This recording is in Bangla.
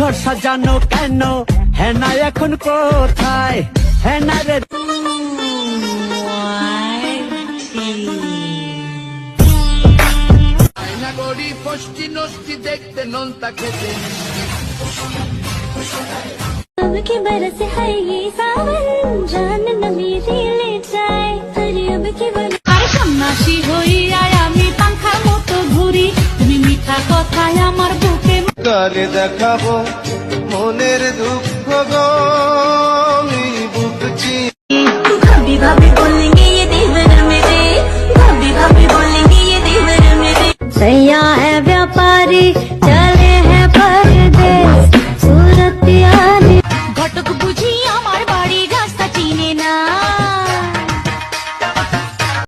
ঘর সাজানো কেন হেনা এখন কোথায় হেনা রে আয়নাগড়ি ফষ্টি নষ্টি দেখতে নোনতা খেতে अब की बरस है ये सावन जान न मेरी ले जाए अरे अब की बरस আরে সন্ন্যাসী হইয়াই আমি পাংখার মতো ঘুরি তুমি মিঠা কথায় আমার বুকে কালে দেখাবো মনের দুঃখ গো আমি বুকছি भाभी भाभी बोलेंगे ये देवर मेरे भाभी भाभी बोलेंगे ये देवर मेरे सैया है व्यापारी